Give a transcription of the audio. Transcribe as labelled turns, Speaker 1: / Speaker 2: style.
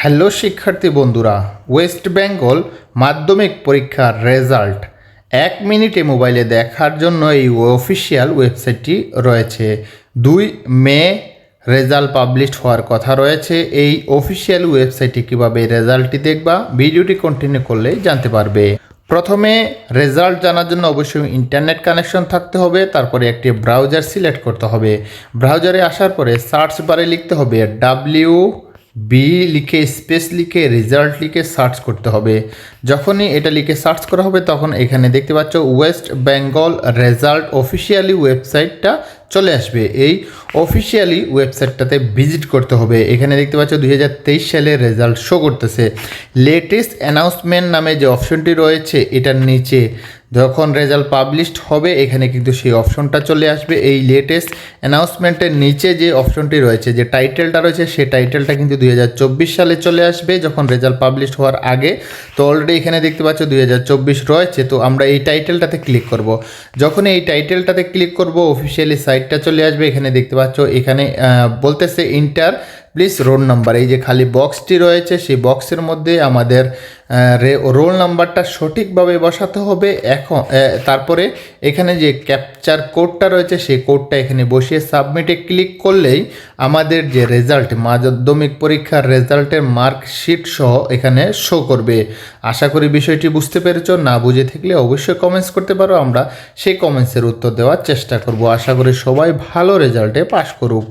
Speaker 1: Hello শিক্ষার্থী বন্ধুরা, West Bengal মাধ্যমিক পরীক্ষার রেজাল্ট। এক মিনিটে মোবাইলে দেখার জন্য এই অফিসিয়াল ওয়েবসাইটটি রয়েছে। দুই মে রেজাল্ট পাবলিশ হওয়ার কথা রয়েছে। এই অফিসিয়াল ওয়েবসাইটে কীভাবে রেজাল্টটি দেখবা, ভিডিওটি কন্টিনিউ করলেই জানতে পারবে। প্রথমে রেজাল্ট জানার জন্য অবশ্যই ইন্টারনেট কানেকশন থাকতে হবে, তারপরে একটি ব্রাউজার সিলেক্ট করতে হবে। ব্রাউজারে আসার পরে সার্চ বারে লিখতে হবে ডাব্লিউ বি লিখে স্পেস লিখে রেজাল্ট লিখে সার্চ করতে হবে। যখনই এটা লিখে সার্চ করা হবে, তখন এখানে দেখতে পাচ্ছ ওয়েস্ট বেঙ্গল রেজাল্ট অফিসিয়ালি ওয়েবসাইটটা চলে আসবে। এই অফিসিয়ালি ওয়েবসাইটটাতে ভিজিট করতে হবে। এখানে দেখতে পাচ্ছ দুই হাজার তেইশ সালে রেজাল্ট শো করতেছে। লেটেস্ট অ্যানাউন্সমেন্ট নামে যে অপশনটি রয়েছে, এটার নিচে যখন রেজাল্ট পাবলিশড হবে, এখানে কিন্তু সেই অপশনটা চলে আসবে। এই লেটেস্ট অ্যানাউন্সমেন্টের নিচে যে অপশনটি রয়েছে, যে টাইটেলটা রয়েছে, সেই টাইটেলটা কিন্তু দুই হাজার চব্বিশ সালে চলে আসবে যখন রেজাল্ট পাবলিশ হওয়ার আগে। তো অলরেডি এখানে দেখতে পাচ্ছ দুই হাজার চব্বিশ রয়েছে। তো আমরা এই টাইটেলটাতে ক্লিক করব। যখন এই টাইটেলটাতে ক্লিক করব অফিসিয়ালি সাইটটা চলে আসবে। এখানে দেখতে পাচ্ছ, এখানে বলতেছে ইন্টার প্লিজ রোল নাম্বার, এই যে খালি বক্সটি রয়েছে, সেই বক্সের মধ্যে আমাদের রোল নাম্বারটা সঠিকভাবে বসাতে হবে। এখন তারপরে এখানে যে ক্যাপচার কোডটা রয়েছে, সেই কোডটা এখানে বসিয়ে সাবমিটে ক্লিক করলেই আমাদের যে রেজাল্ট মাধ্যমিক পরীক্ষার রেজাল্টের মার্কশিট সহ এখানে শো করবে। আশা করি বিষয়টি বুঝতে পেরেছ। না বুঝে থাকলে অবশ্যই কমেন্টস করতে পারো। আমরা সেই কমেন্টসের উত্তর দেওয়ার চেষ্টা করব। আশা করি সবাই ভালো রেজাল্টে পাশ করুক।